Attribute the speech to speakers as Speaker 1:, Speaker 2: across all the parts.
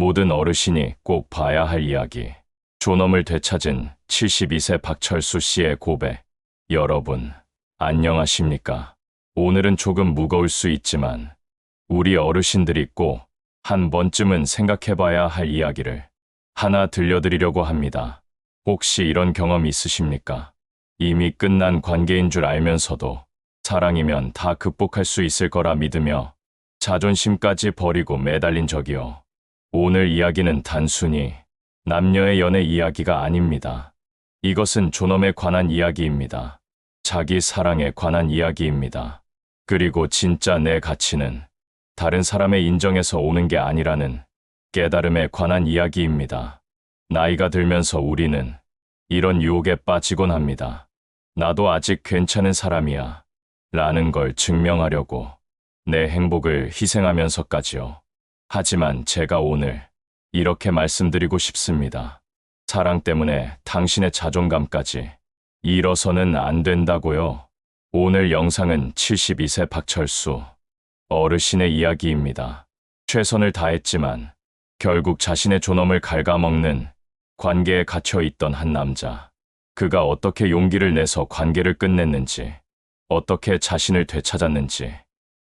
Speaker 1: 모든 어르신이 꼭 봐야 할 이야기. 존엄을 되찾은 72세 박철수 씨의 고백. 여러분, 안녕하십니까? 오늘은 조금 무거울 수 있지만, 우리 어르신들이 꼭 한 번쯤은 생각해 봐야 할 이야기를 하나 들려드리려고 합니다. 혹시 이런 경험 있으십니까? 이미 끝난 관계인 줄 알면서도 사랑이면 다 극복할 수 있을 거라 믿으며 자존심까지 버리고 매달린 적이요. 오늘 이야기는 단순히 남녀의 연애 이야기가 아닙니다. 이것은 존엄에 관한 이야기입니다. 자기 사랑에 관한 이야기입니다. 그리고 진짜 내 가치는 다른 사람의 인정에서 오는 게 아니라는 깨달음에 관한 이야기입니다. 나이가 들면서 우리는 이런 유혹에 빠지곤 합니다. 나도 아직 괜찮은 사람이야. 라는 걸 증명하려고 내 행복을 희생하면서까지요. 하지만 제가 오늘 이렇게 말씀드리고 싶습니다. 사랑 때문에 당신의 자존감까지 잃어서는 안 된다고요. 오늘 영상은 72세 박철수 어르신의 이야기입니다. 최선을 다했지만 결국 자신의 존엄을 갉아먹는 관계에 갇혀 있던 한 남자. 그가 어떻게 용기를 내서 관계를 끝냈는지, 어떻게 자신을 되찾았는지,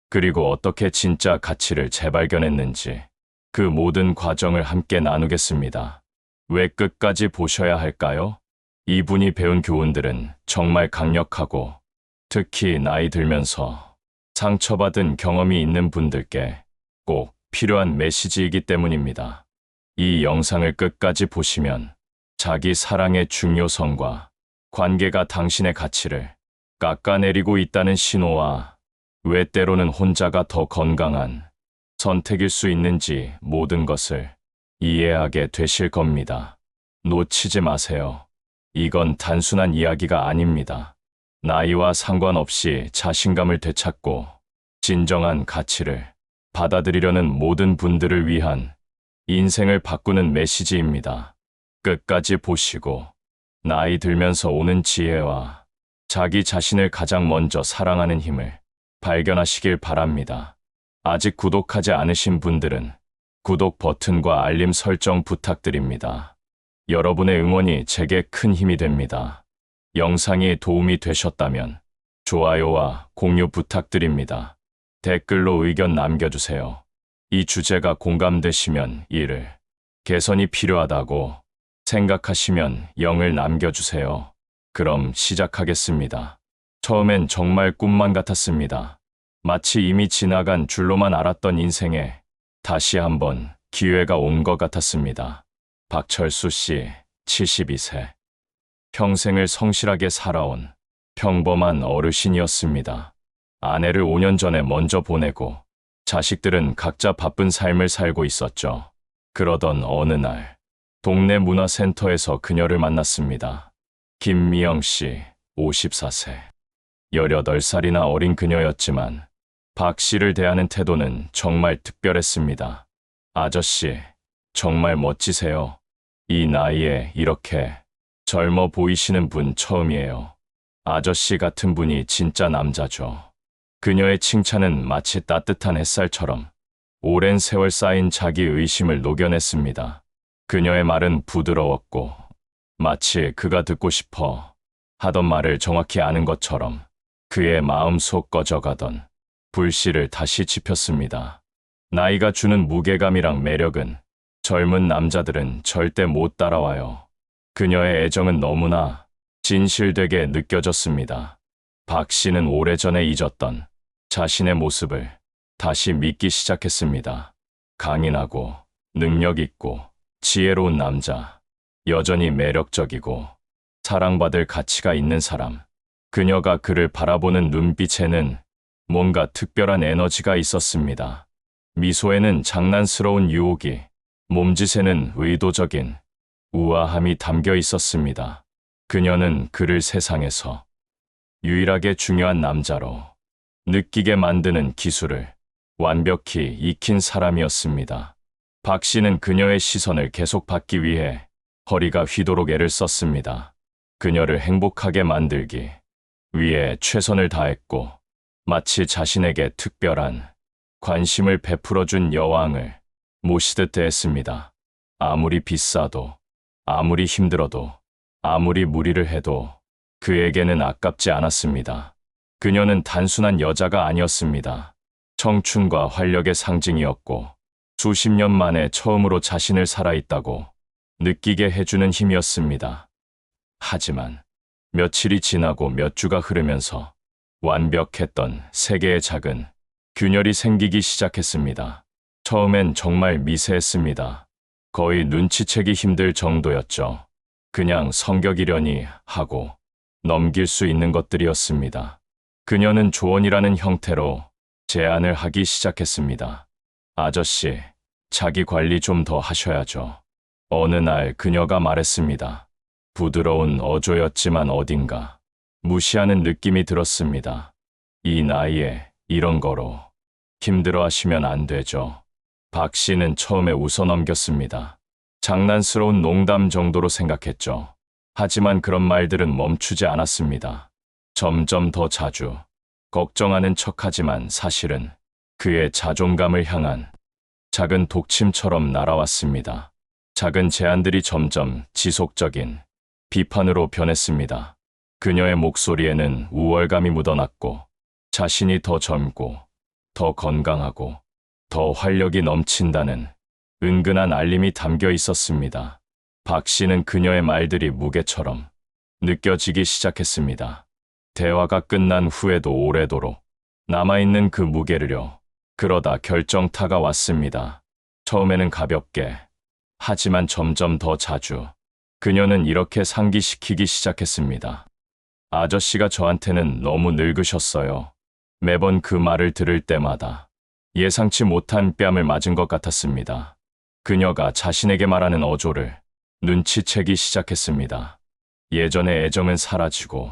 Speaker 1: 그리고 어떻게 진짜 가치를 재발견했는지, 그 모든 과정을 함께 나누겠습니다. 왜 끝까지 보셔야 할까요? 이분이 배운 교훈들은 정말 강력하고, 특히 나이 들면서 상처받은 경험이 있는 분들께 꼭 필요한 메시지이기 때문입니다. 이 영상을 끝까지 보시면 자기 사랑의 중요성과 관계가 당신의 가치를 깎아내리고 있다는 신호와 왜 때로는 혼자가 더 건강한 선택일 수 있는지 모든 것을 이해하게 되실 겁니다. 놓치지 마세요. 이건 단순한 이야기가 아닙니다. 나이와 상관없이 자신감을 되찾고 진정한 가치를 받아들이려는 모든 분들을 위한 인생을 바꾸는 메시지입니다. 끝까지 보시고 나이 들면서 오는 지혜와 자기 자신을 가장 먼저 사랑하는 힘을 발견하시길 바랍니다. 아직 구독하지 않으신 분들은 구독 버튼과 알림 설정 부탁드립니다. 여러분의 응원이 제게 큰 힘이 됩니다. 영상이 도움이 되셨다면 좋아요와 공유 부탁드립니다. 댓글로 의견 남겨주세요. 이 주제가 공감되시면 이를 개선이 필요하다고 생각하시면 영을 남겨주세요. 그럼 시작하겠습니다. 처음엔 정말 꿈만 같았습니다. 마치 이미 지나간 줄로만 알았던 인생에 다시 한번 기회가 온 것 같았습니다. 박철수 씨, 72세. 평생을 성실하게 살아온 평범한 어르신이었습니다. 아내를 5년 전에 먼저 보내고 자식들은 각자 바쁜 삶을 살고 있었죠. 그러던 어느 날 동네 문화센터에서 그녀를 만났습니다. 김미영 씨, 54세. 18살이나 어린 그녀였지만 박 씨를 대하는 태도는 정말 특별했습니다. 아저씨, 정말 멋지세요. 이 나이에 이렇게 젊어 보이시는 분 처음이에요. 아저씨 같은 분이 진짜 남자죠. 그녀의 칭찬은 마치 따뜻한 햇살처럼 오랜 세월 쌓인 자기 의심을 녹여냈습니다. 그녀의 말은 부드러웠고 마치 그가 듣고 싶어 하던 말을 정확히 아는 것처럼 그의 마음속 꺼져가던 불씨를 다시 지폈습니다. 나이가 주는 무게감이랑 매력은 젊은 남자들은 절대 못 따라와요. 그녀의 애정은 너무나 진실되게 느껴졌습니다. 박 씨는 오래전에 잊었던 자신의 모습을 다시 믿기 시작했습니다. 강인하고 능력 있고 지혜로운 남자, 여전히 매력적이고 사랑받을 가치가 있는 사람. 그녀가 그를 바라보는 눈빛에는 뭔가 특별한 에너지가 있었습니다. 미소에는 장난스러운 유혹이, 몸짓에는 의도적인 우아함이 담겨 있었습니다. 그녀는 그를 세상에서 유일하게 중요한 남자로 느끼게 만드는 기술을 완벽히 익힌 사람이었습니다. 박 씨는 그녀의 시선을 계속 받기 위해 허리가 휘도록 애를 썼습니다. 그녀를 행복하게 만들기 위해 최선을 다했고 마치 자신에게 특별한 관심을 베풀어준 여왕을 모시듯 대했습니다. 아무리 비싸도, 아무리 힘들어도, 아무리 무리를 해도 그에게는 아깝지 않았습니다. 그녀는 단순한 여자가 아니었습니다. 청춘과 활력의 상징이었고, 수십 년 만에 처음으로 자신을 살아있다고 느끼게 해주는 힘이었습니다. 하지만 며칠이 지나고 몇 주가 흐르면서 완벽했던 세계의 작은 균열이 생기기 시작했습니다. 처음엔 정말 미세했습니다. 거의 눈치채기 힘들 정도였죠. 그냥 성격이려니 하고 넘길 수 있는 것들이었습니다. 그녀는 조언이라는 형태로 제안을 하기 시작했습니다. 아저씨, 자기 관리 좀 더 하셔야죠. 어느 날 그녀가 말했습니다. 부드러운 어조였지만 어딘가 무시하는 느낌이 들었습니다. 이 나이에 이런 거로 힘들어 하시면 안 되죠. 박 씨는 처음에 웃어 넘겼습니다. 장난스러운 농담 정도로 생각했죠. 하지만 그런 말들은 멈추지 않았습니다. 점점 더 자주 걱정하는 척하지만 사실은 그의 자존감을 향한 작은 독침처럼 날아왔습니다. 작은 제안들이 점점 지속적인 비판으로 변했습니다. 그녀의 목소리에는 우월감이 묻어났고 자신이 더 젊고 더 건강하고 더 활력이 넘친다는 은근한 알림이 담겨 있었습니다. 박 씨는 그녀의 말들이 무게처럼 느껴지기 시작했습니다. 대화가 끝난 후에도 오래도록 남아있는 그 무게를요. 그러다 결정타가 왔습니다. 처음에는 가볍게, 하지만 점점 더 자주 그녀는 이렇게 상기시키기 시작했습니다. 아저씨가 저한테는 너무 늙으셨어요. 매번 그 말을 들을 때마다 예상치 못한 뺨을 맞은 것 같았습니다. 그녀가 자신에게 말하는 어조를 눈치채기 시작했습니다. 예전의 애정은 사라지고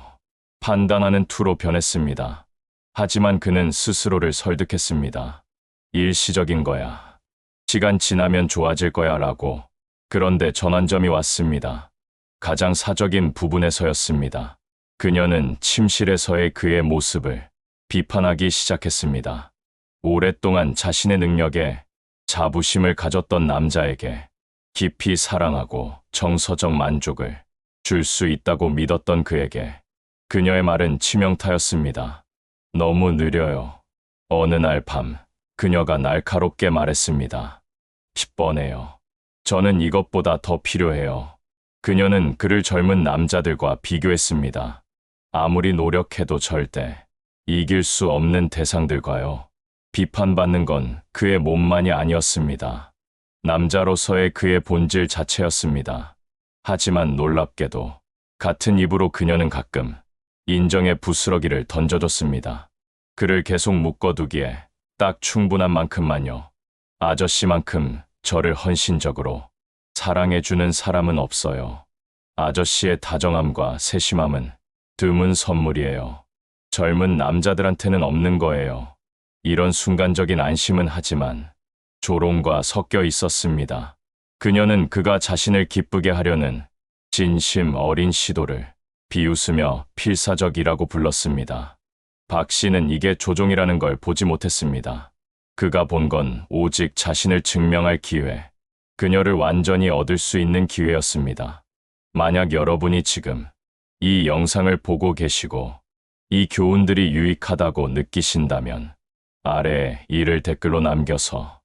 Speaker 1: 판단하는 투로 변했습니다. 하지만 그는 스스로를 설득했습니다. 일시적인 거야. 시간 지나면 좋아질 거야 라고. 그런데 전환점이 왔습니다. 가장 사적인 부분에서였습니다. 그녀는 침실에서의 그의 모습을 비판하기 시작했습니다. 오랫동안 자신의 능력에 자부심을 가졌던 남자에게 깊이 사랑하고 정서적 만족을 줄 수 있다고 믿었던 그에게 그녀의 말은 치명타였습니다. 너무 느려요. 어느 날 밤 그녀가 날카롭게 말했습니다. 10번에요. 저는 이것보다 더 필요해요. 그녀는 그를 젊은 남자들과 비교했습니다. 아무리 노력해도 절대 이길 수 없는 대상들과요. 비판받는 건 그의 몸만이 아니었습니다. 남자로서의 그의 본질 자체였습니다. 하지만 놀랍게도 같은 입으로 그녀는 가끔 인정의 부스러기를 던져줬습니다. 그를 계속 묶어두기에 딱 충분한 만큼만요. 아저씨만큼 저를 헌신적으로 사랑해주는 사람은 없어요. 아저씨의 다정함과 세심함은 드문 선물이에요. 젊은 남자들한테는 없는 거예요. 이런 순간적인 안심은 하지만 조롱과 섞여 있었습니다. 그녀는 그가 자신을 기쁘게 하려는 진심 어린 시도를 비웃으며 필사적이라고 불렀습니다. 박 씨는 이게 조종이라는 걸 보지 못했습니다. 그가 본 건 오직 자신을 증명할 기회, 그녀를 완전히 얻을 수 있는 기회였습니다. 만약 여러분이 지금 이 영상을 보고 계시고 이 교훈들이 유익하다고 느끼신다면 아래 이를 댓글로 남겨서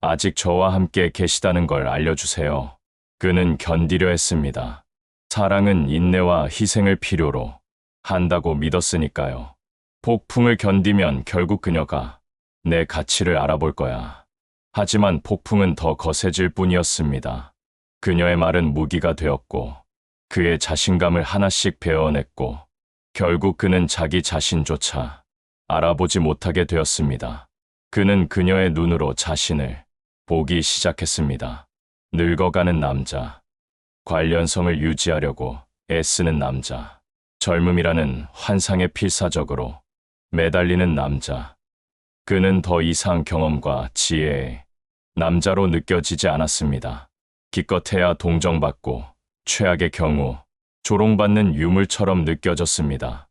Speaker 1: 아직 저와 함께 계시다는 걸 알려주세요. 그는 견디려 했습니다. 사랑은 인내와 희생을 필요로 한다고 믿었으니까요. 폭풍을 견디면 결국 그녀가 내 가치를 알아볼 거야. 하지만 폭풍은 더 거세질 뿐이었습니다. 그녀의 말은 무기가 되었고 그의 자신감을 하나씩 베어냈고 결국 그는 자기 자신조차 알아보지 못하게 되었습니다. 그는 그녀의 눈으로 자신을 보기 시작했습니다. 늙어가는 남자, 관련성을 유지하려고 애쓰는 남자, 젊음이라는 환상의 필사적으로 매달리는 남자. 그는 더 이상 경험과 지혜의 남자로 느껴지지 않았습니다. 기껏해야 동정받고 최악의 경우 조롱받는 유물처럼 느껴졌습니다.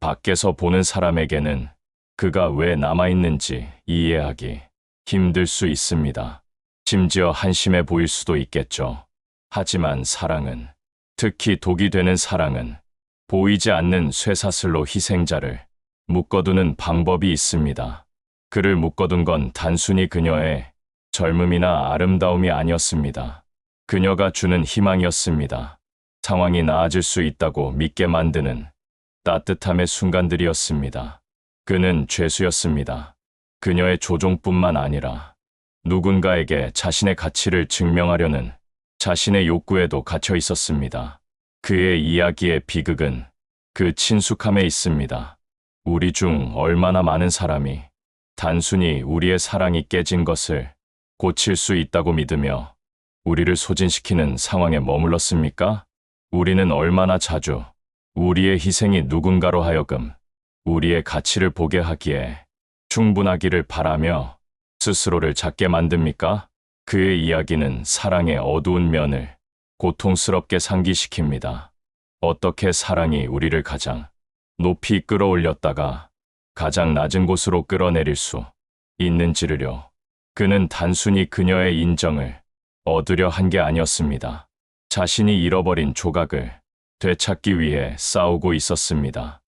Speaker 1: 밖에서 보는 사람에게는 그가 왜 남아있는지 이해하기 힘들 수 있습니다. 심지어 한심해 보일 수도 있겠죠. 하지만 사랑은, 특히 독이 되는 사랑은 보이지 않는 쇠사슬로 희생자를 묶어두는 방법이 있습니다. 그를 묶어둔 건 단순히 그녀의 젊음이나 아름다움이 아니었습니다. 그녀가 주는 희망이었습니다. 상황이 나아질 수 있다고 믿게 만드는 따뜻함의 순간들이었습니다. 그는 죄수였습니다. 그녀의 조종뿐만 아니라 누군가에게 자신의 가치를 증명하려는 자신의 욕구에도 갇혀 있었습니다. 그의 이야기의 비극은 그 친숙함에 있습니다. 우리 중 얼마나 많은 사람이 단순히 우리의 사랑이 깨진 것을 고칠 수 있다고 믿으며 우리를 소진시키는 상황에 머물렀습니까? 우리는 얼마나 자주 우리의 희생이 누군가로 하여금 우리의 가치를 보게 하기에 충분하기를 바라며 스스로를 작게 만듭니까? 그의 이야기는 사랑의 어두운 면을 고통스럽게 상기시킵니다. 어떻게 사랑이 우리를 가장 높이 끌어올렸다가 가장 낮은 곳으로 끌어내릴 수 있는지를요. 그는 단순히 그녀의 인정을 얻으려 한 게 아니었습니다. 자신이 잃어버린 조각을 되찾기 위해 싸우고 있었습니다.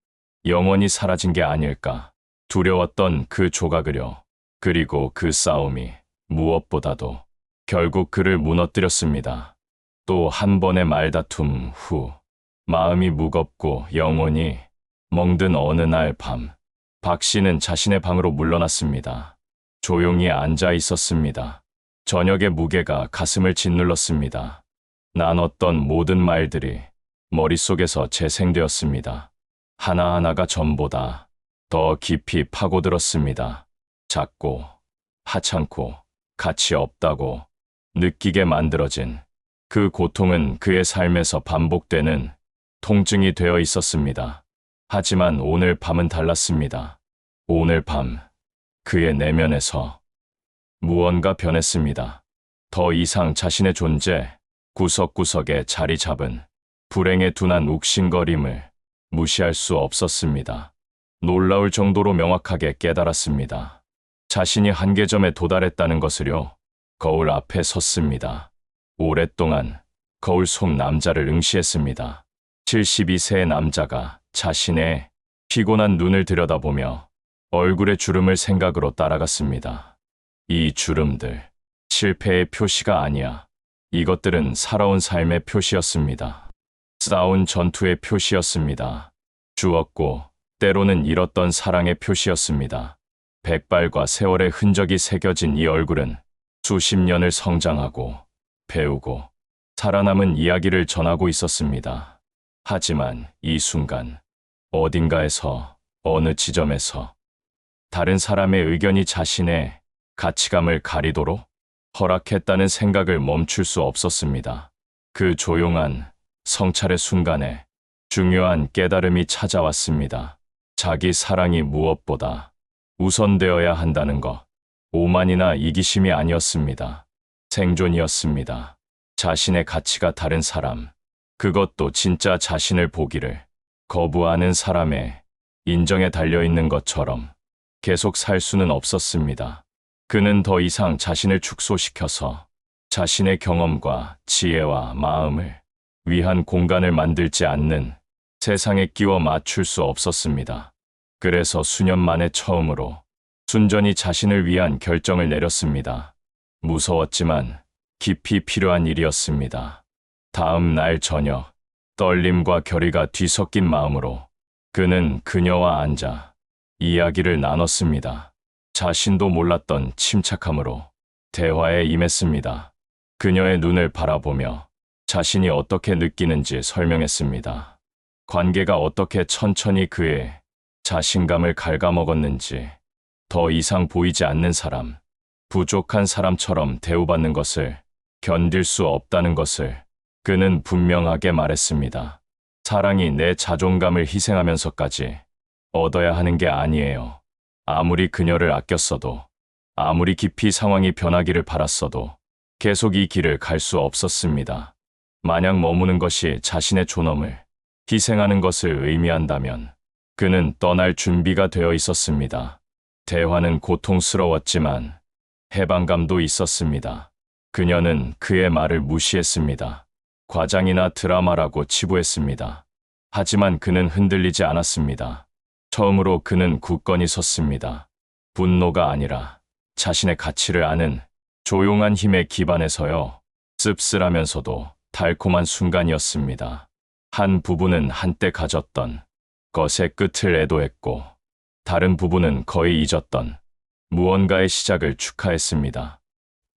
Speaker 1: 영원히 사라진 게 아닐까 두려웠던 그 조각을요. 그리고 그 싸움이 무엇보다도 결국 그를 무너뜨렸습니다. 또 한 번의 말다툼 후 마음이 무겁고 영혼이 멍든 어느 날 밤, 박 씨는 자신의 방으로 물러났습니다. 조용히 앉아 있었습니다. 저녁의 무게가 가슴을 짓눌렀습니다. 나눴던 모든 말들이 머릿속에서 재생되었습니다. 하나하나가 전보다 더 깊이 파고들었습니다. 작고, 하찮고, 가치 없다고 느끼게 만들어진 그 고통은 그의 삶에서 반복되는 통증이 되어 있었습니다. 하지만 오늘 밤은 달랐습니다. 오늘 밤, 그의 내면에서 무언가 변했습니다. 더 이상 자신의 존재, 구석구석에 자리 잡은 불행의 둔한 욱신거림을 무시할 수 없었습니다. 놀라울 정도로 명확하게 깨달았습니다. 자신이 한계점에 도달했다는 것을요, 거울 앞에 섰습니다. 오랫동안 거울 속 남자를 응시했습니다. 72세의 남자가 자신의 피곤한 눈을 들여다보며 얼굴의 주름을 생각으로 따라갔습니다. 이 주름들, 실패의 표시가 아니야. 이것들은 살아온 삶의 표시였습니다. 싸운 전투의 표시였습니다. 주었고, 때로는 잃었던 사랑의 표시였습니다. 백발과 세월의 흔적이 새겨진 이 얼굴은 수십 년을 성장하고, 배우고, 살아남은 이야기를 전하고 있었습니다. 하지만 이 순간, 어딘가에서, 어느 지점에서, 다른 사람의 의견이 자신의 가치감을 가리도록 허락했다는 생각을 멈출 수 없었습니다. 그 조용한 성찰의 순간에 중요한 깨달음이 찾아왔습니다. 자기 사랑이 무엇보다 우선되어야 한다는 것. 오만이나 이기심이 아니었습니다. 생존이었습니다. 자신의 가치가 다른 사람, 그것도 진짜 자신을 보기를 거부하는 사람의 인정에 달려있는 것처럼 계속 살 수는 없었습니다. 그는 더 이상 자신을 축소시켜서 자신의 경험과 지혜와 마음을 위한 공간을 만들지 않는 세상에 끼워 맞출 수 없었습니다. 그래서 수년 만에 처음으로 순전히 자신을 위한 결정을 내렸습니다. 무서웠지만 깊이 필요한 일이었습니다. 다음 날 저녁, 떨림과 결의가 뒤섞인 마음으로 그는 그녀와 앉아 이야기를 나눴습니다. 자신도 몰랐던 침착함으로 대화에 임했습니다. 그녀의 눈을 바라보며 자신이 어떻게 느끼는지 설명했습니다. 관계가 어떻게 천천히 그의 자신감을 갉아먹었는지 더 이상 보이지 않는 사람, 부족한 사람처럼 대우받는 것을 견딜 수 없다는 것을 그는 분명하게 말했습니다. 사랑이 내 자존감을 희생하면서까지 얻어야 하는 게 아니에요. 아무리 그녀를 아꼈어도, 아무리 깊이 상황이 변하기를 바랐어도 계속 이 길을 갈 수 없었습니다. 만약 머무는 것이 자신의 존엄을 희생하는 것을 의미한다면 그는 떠날 준비가 되어 있었습니다. 대화는 고통스러웠지만 해방감도 있었습니다. 그녀는 그의 말을 무시했습니다. 과장이나 드라마라고 치부했습니다. 하지만 그는 흔들리지 않았습니다. 처음으로 그는 굳건히 섰습니다. 분노가 아니라 자신의 가치를 아는 조용한 힘에 기반해서요. 씁쓸하면서도 달콤한 순간이었습니다. 한 부부는 한때 가졌던 것의 끝을 애도했고, 다른 부부는 거의 잊었던 무언가의 시작을 축하했습니다.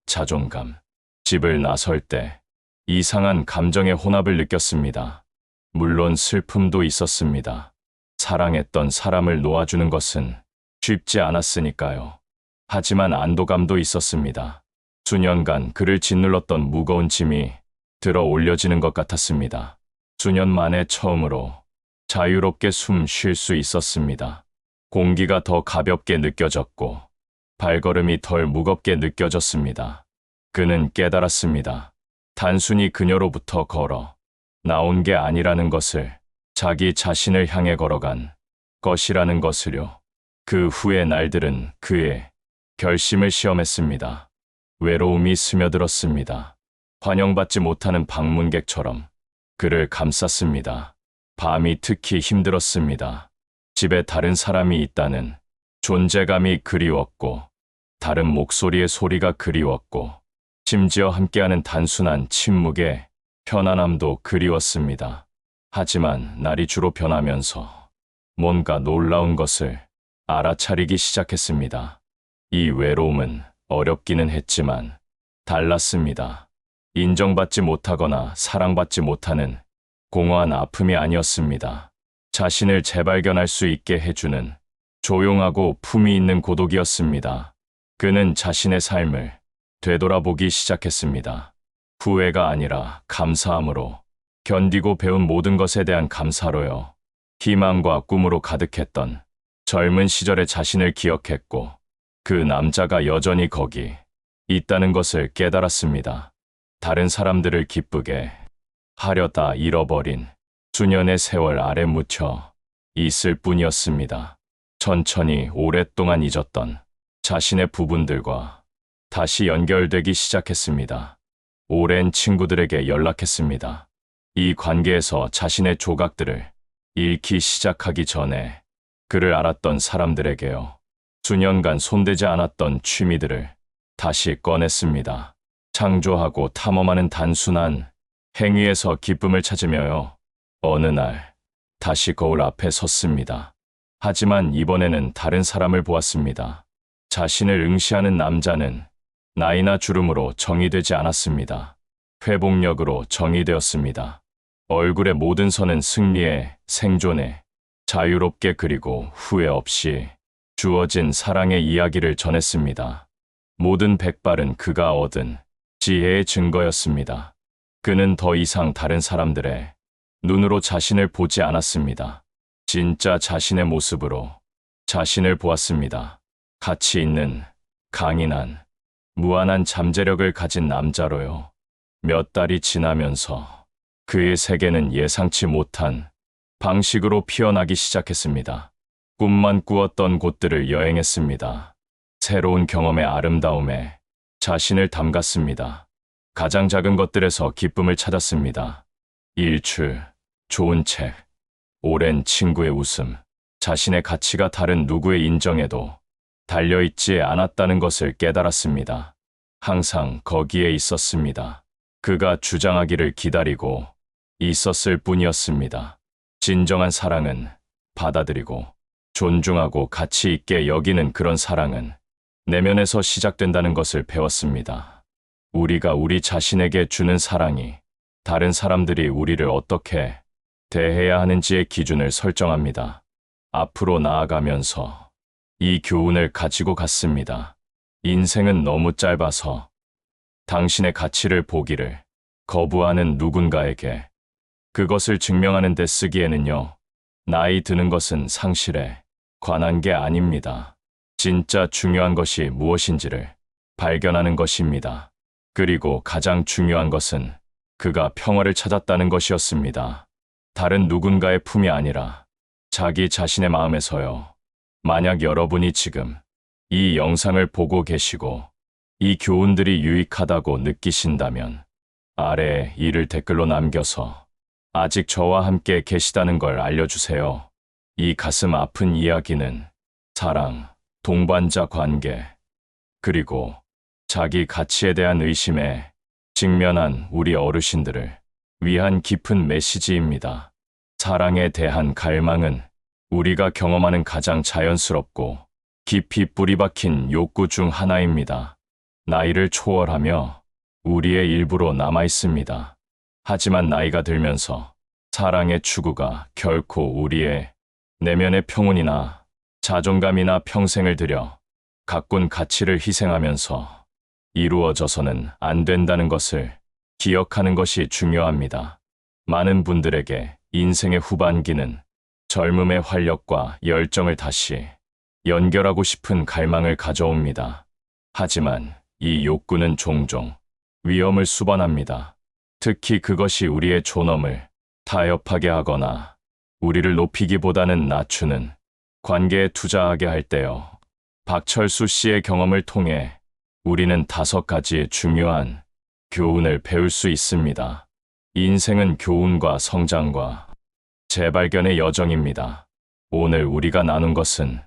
Speaker 1: 자존감. 집을 나설 때 이상한 감정의 혼합을 느꼈습니다. 물론 슬픔도 있었습니다. 사랑했던 사람을 놓아주는 것은 쉽지 않았으니까요. 하지만 안도감도 있었습니다. 수년간 그를 짓눌렀던 무거운 짐이 들어 올려지는 것 같았습니다. 수년 만에 처음으로 자유롭게 숨 쉴 수 있었습니다. 공기가 더 가볍게 느껴졌고 발걸음이 덜 무겁게 느껴졌습니다. 그는 깨달았습니다. 단순히 그녀로부터 걸어 나온 게 아니라는 것을 자기 자신을 향해 걸어간 것이라는 것을요. 그 후의 날들은 그의 결심을 시험했습니다. 외로움이 스며들었습니다. 환영받지 못하는 방문객처럼 그를 감쌌습니다. 밤이 특히 힘들었습니다. 집에 다른 사람이 있다는 존재감이 그리웠고, 다른 목소리의 소리가 그리웠고, 심지어 함께하는 단순한 침묵의 편안함도 그리웠습니다. 하지만 날이 주로 변하면서 뭔가 놀라운 것을 알아차리기 시작했습니다. 이 외로움은 어렵기는 했지만 달랐습니다. 인정받지 못하거나 사랑받지 못하는 공허한 아픔이 아니었습니다. 자신을 재발견할 수 있게 해주는 조용하고 품이 있는 고독이었습니다. 그는 자신의 삶을 되돌아보기 시작했습니다. 후회가 아니라 감사함으로 견디고 배운 모든 것에 대한 감사로요. 희망과 꿈으로 가득했던 젊은 시절의 자신을 기억했고 그 남자가 여전히 거기 있다는 것을 깨달았습니다. 다른 사람들을 기쁘게 하려다 잃어버린 수년의 세월 아래 묻혀 있을 뿐이었습니다. 천천히 오랫동안 잊었던 자신의 부분들과 다시 연결되기 시작했습니다. 오랜 친구들에게 연락했습니다. 이 관계에서 자신의 조각들을 잃기 시작하기 전에 그를 알았던 사람들에게요. 수년간 손대지 않았던 취미들을 다시 꺼냈습니다. 창조하고 탐험하는 단순한 행위에서 기쁨을 찾으며요. 어느 날 다시 거울 앞에 섰습니다. 하지만 이번에는 다른 사람을 보았습니다. 자신을 응시하는 남자는 나이나 주름으로 정의되지 않았습니다. 회복력으로 정의되었습니다. 얼굴의 모든 선은 승리에, 생존에, 자유롭게 그리고 후회 없이 주어진 사랑의 이야기를 전했습니다. 모든 백발은 그가 얻은 지혜의 증거였습니다. 그는 더 이상 다른 사람들의 눈으로 자신을 보지 않았습니다. 진짜 자신의 모습으로 자신을 보았습니다. 가치 있는, 강인한, 무한한 잠재력을 가진 남자로요. 몇 달이 지나면서 그의 세계는 예상치 못한 방식으로 피어나기 시작했습니다. 꿈만 꾸었던 곳들을 여행했습니다. 새로운 경험의 아름다움에 자신을 담갔습니다. 가장 작은 것들에서 기쁨을 찾았습니다. 일출, 좋은 책, 오랜 친구의 웃음, 자신의 가치가 다른 누구의 인정에도 달려있지 않았다는 것을 깨달았습니다. 항상 거기에 있었습니다. 그가 주장하기를 기다리고 있었을 뿐이었습니다. 진정한 사랑은 받아들이고 존중하고 가치 있게 여기는 그런 사랑은 내면에서 시작된다는 것을 배웠습니다. 우리가 우리 자신에게 주는 사랑이 다른 사람들이 우리를 어떻게 대해야 하는지의 기준을 설정합니다. 앞으로 나아가면서 이 교훈을 가지고 갔습니다. 인생은 너무 짧아서 당신의 가치를 보기를 거부하는 누군가에게 그것을 증명하는 데 쓰기에는요, 나이 드는 것은 상실에 관한 게 아닙니다. 진짜 중요한 것이 무엇인지를 발견하는 것입니다. 그리고 가장 중요한 것은 그가 평화를 찾았다는 것이었습니다. 다른 누군가의 품이 아니라 자기 자신의 마음에서요. 만약 여러분이 지금 이 영상을 보고 계시고 이 교훈들이 유익하다고 느끼신다면 아래 이를 댓글로 남겨서 아직 저와 함께 계시다는 걸 알려주세요. 이 가슴 아픈 이야기는 사랑, 동반자 관계, 그리고 자기 가치에 대한 의심에 직면한 우리 어르신들을 위한 깊은 메시지입니다. 사랑에 대한 갈망은 우리가 경험하는 가장 자연스럽고 깊이 뿌리 박힌 욕구 중 하나입니다. 나이를 초월하며 우리의 일부로 남아 있습니다. 하지만 나이가 들면서 사랑의 추구가 결코 우리의 내면의 평온이나 자존감이나 평생을 들여 가꾼 가치를 희생하면서 이루어져서는 안 된다는 것을 기억하는 것이 중요합니다. 많은 분들에게 인생의 후반기는 젊음의 활력과 열정을 다시 연결하고 싶은 갈망을 가져옵니다. 하지만 이 욕구는 종종 위험을 수반합니다. 특히 그것이 우리의 존엄을 타협하게 하거나 우리를 높이기보다는 낮추는 관계에 투자하게 할 때요. 박철수 씨의 경험을 통해 우리는 다섯 가지의 중요한 교훈을 배울 수 있습니다. 인생은 교훈과 성장과 재발견의 여정입니다. 오늘 우리가 나눈 것은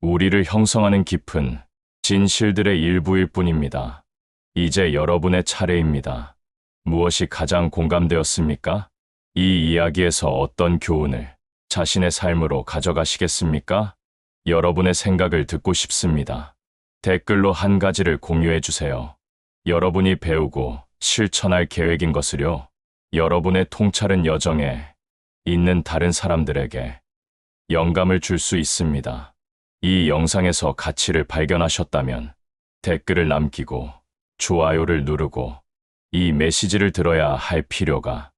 Speaker 1: 우리를 형성하는 깊은 진실들의 일부일 뿐입니다. 이제 여러분의 차례입니다. 무엇이 가장 공감되었습니까? 이 이야기에서 어떤 교훈을 자신의 삶으로 가져가시겠습니까? 여러분의 생각을 듣고 싶습니다. 댓글로 한 가지를 공유해 주세요. 여러분이 배우고 실천할 계획인 것을요. 여러분의 통찰은 여정에 있는 다른 사람들에게 영감을 줄 수 있습니다. 이 영상에서 가치를 발견하셨다면 댓글을 남기고 좋아요를 누르고 이 메시지를 들어야 할 필요가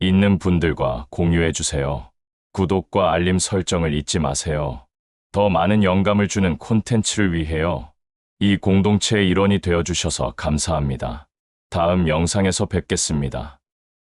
Speaker 1: 있는 분들과 공유해 주세요. 구독과 알림 설정을 잊지 마세요. 더 많은 영감을 주는 콘텐츠를 위해요. 이 공동체의 일원이 되어 주셔서 감사합니다. 다음 영상에서 뵙겠습니다.